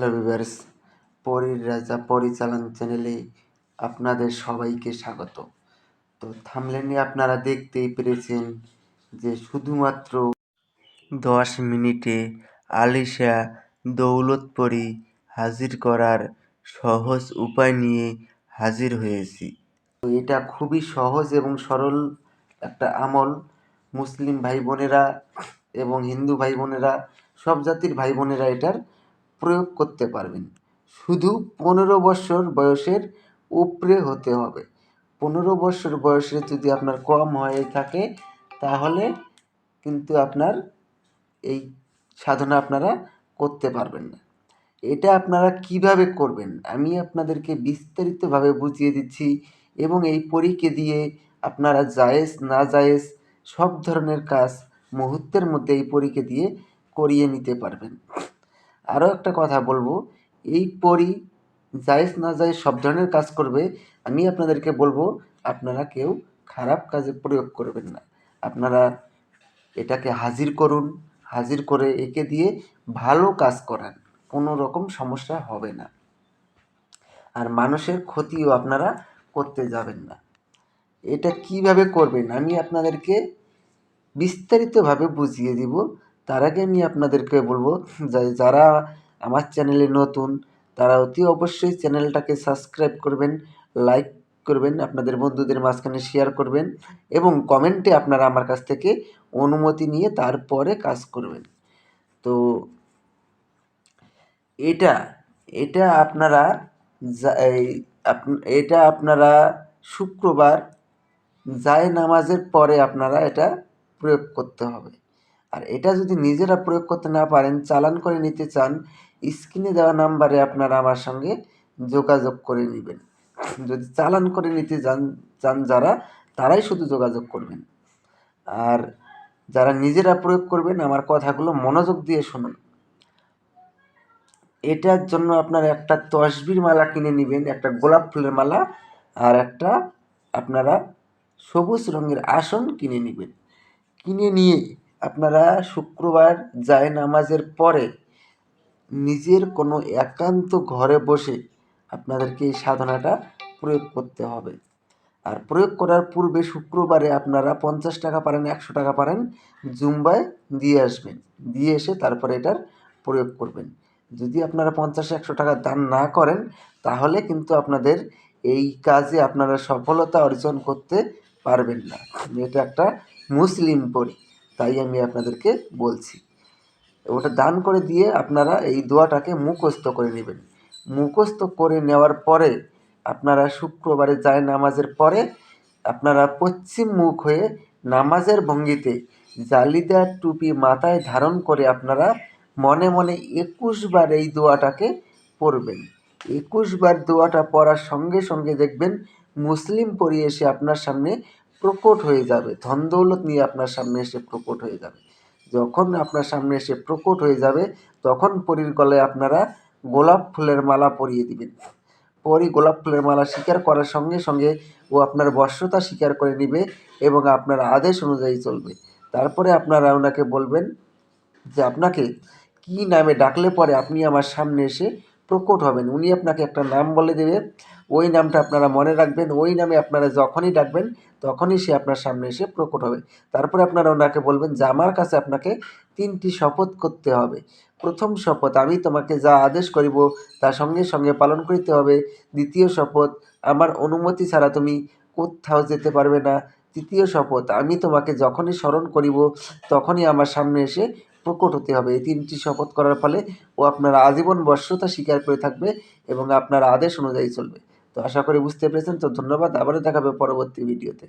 Hello viewers পরীর রাজা, পরিচালন চ্যানেলে আপনাদের সবাইকে স্বাগত। তো থামলেনে আপনারা দেখতেই পেরেছেন যে শুধুমাত্র দশ মিনিটে আলিশা দৌলতপরি হাজির করার সহজ উপায় নিয়ে হাজির হয়েছি। তো এটা খুবই সহজ এবং সরল একটা আমল। মুসলিম ভাই বোনেরা এবং হিন্দু ভাই বোনেরা, সব জাতির ভাই বোনেরা এটার প্রয়োগ করতে পারবেন। শুধু পনেরো বছর বয়সের উপরে হতে হবে। পনেরো বছর বয়সে যদি আপনার কম হয়ে থাকে, তাহলে কিন্তু আপনার এই সাধনা আপনারা করতে পারবেন না। এটা আপনারা কীভাবে করবেন? আমি আপনাদেরকে বিস্তারিতভাবে বুঝিয়ে দিচ্ছি এবং এই পরীকে দিয়ে আপনারা জায়েজ, না জায়েজ সব ধরনের কাজ মুহূর্তের মধ্যে এই পরীকে দিয়ে করিয়ে নিতে পারবেন। আরও একটা কথা বলব। এই পরি জায়েজ না জায়েজ সব ধরনের কাজ করবে। আমি আপনাদেরকে বলব, আপনারা কেউ খারাপ কাজে প্রয়োগ করবেন না। আপনারা এটাকে হাজির করুন, হাজির করে একে দিয়ে ভালো কাজ করান, কোনো রকম সমস্যা হবে না। আর মানুষের ক্ষতিও আপনারা করতে যাবেন না। এটা কীভাবে করবেন? আমি আপনাদেরকে বিস্তারিতভাবে বুঝিয়ে দিব। তার আগে আমি আপনাদেরকে বলব যারা আমার চ্যানেলে নতুন, তারা অতি অবশ্যই চ্যানেলটাকে সাবস্ক্রাইব করবেন, লাইক করবেন, আপনাদের বন্ধুদের মাঝখানে শেয়ার করবেন এবং কমেন্টে আপনারা আমার কাছ থেকে অনুমতি নিয়ে তারপরে কাজ করবেন। তো এটা এটা আপনারা এটা আপনারা শুক্রবার যায় নামাজের পরে আপনারা এটা প্রয়োগ করতে হবে। আর এটা যদি নিজেরা প্রয়োগ করতে না পারেন, চালান করে নিতে চান, স্ক্রিনে দেওয়া নাম্বারে আপনারা আমার সঙ্গে যোগাযোগ করে নেবেন। যদি চালান করে নিতে চান চান যারা, তারাই শুধু যোগাযোগ করবেন। আর যারা নিজেরা প্রয়োগ করবেন, আমার কথাগুলো মনোযোগ দিয়ে শুনুন। এটার জন্য আপনার একটা তসবির মালা কিনে নেবেন, একটা গোলাপ ফুলের মালা, আর একটা আপনারা সবুজ রঙের আসন কিনে নেবেন। কিনে নিয়ে আপনারা শুক্রবার যায় নামাজের পরে নিজের কোনো একান্ত ঘরে বসে আপনাদেরকে এই সাধনাটা প্রয়োগ করতে হবে। আর প্রয়োগ করার পূর্বে শুক্রবারে আপনারা পঞ্চাশ টাকা পারেন, একশো টাকা পারেন জুম্বায় দিয়ে আসবেন। দিয়ে এসে তারপরে এটার প্রয়োগ করবেন। যদি আপনারা পঞ্চাশ, একশো টাকা দান না করেন, তাহলে কিন্তু আপনাদের এই কাজে আপনারা সফলতা অর্জন করতে পারবেন না। এটা একটা মুসলিম পরি তাই আমি আপনাদেরকে বলছি। ওটা দান করে দিয়ে আপনারা এই দোয়াটাকে মুখস্থ করে নেবেন। মুখস্থ করে নেওয়ার পরে আপনারা শুক্রবারে যায় নামাজের পরে আপনারা পশ্চিম মুখ হয়ে নামাজের ভঙ্গিতে জালিদার টুপি মাথায় ধারণ করে আপনারা মনে মনে একুশ বার এই দোয়াটাকে পড়বেন। একুশ বার দোয়াটা পড়ার সঙ্গে সঙ্গে দেখবেন মুসলিম পড়ি এসে আপনার সামনে প্রকট হয়ে যাবে। ধন দৌলত নিয়ে আপনার সামনে এসে প্রকট হয়ে যাবে। যখন আপনার সামনে এসে প্রকট হয়ে যাবে, তখন পরীর গলায় আপনারা গোলাপ ফুলের মালা পরিয়ে দিবেন। পরি গোলাপ ফুলের মালা স্বীকার করার সঙ্গে সঙ্গে ও আপনার বর্ষতা স্বীকার করে নিবে এবং আপনার আদেশ অনুযায়ী চলবে। তারপরে আপনারা ওনাকে বলবেন যে, আপনাকে কি নামে ডাকলে পরে আপনি আমার সামনে এসে প্রকট হবেন? উনি আপনাকে একটা নাম বলে দেবে। ওই নামটা আপনারা মনে রাখবেন, ওই নামে আপনারা যখনই ডাকবেন, তখনই সে আপনার সামনে এসে প্রকট হবে। তারপরে আপনারা ওনাকে বলবেন যে, আমার কাছে আপনাকে তিনটি শপথ করতে হবে। প্রথম শপথ, আমি তোমাকে যা আদেশ করিব, তা সঙ্গে সঙ্গে পালন করিতে হবে। দ্বিতীয় শপথ, আমার অনুমতি ছাড়া তুমি কোথাও যেতে পারবে না। তৃতীয় শপথ, আমি তোমাকে যখনই স্মরণ করিব, তখনই আমার সামনে এসে প্রকট হতে হবে। এই তিনটি শপথ করার ফলে ও আপনার আজীবন বর্ষতা স্বীকার করে থাকবে এবং আপনার আদেশ অনুযায়ী চলবে। তো আশা করি বুঝতে পেরেছেন। তো ধন্যবাদ। আবারও দেখাবে পরবর্তী ভিডিওতে।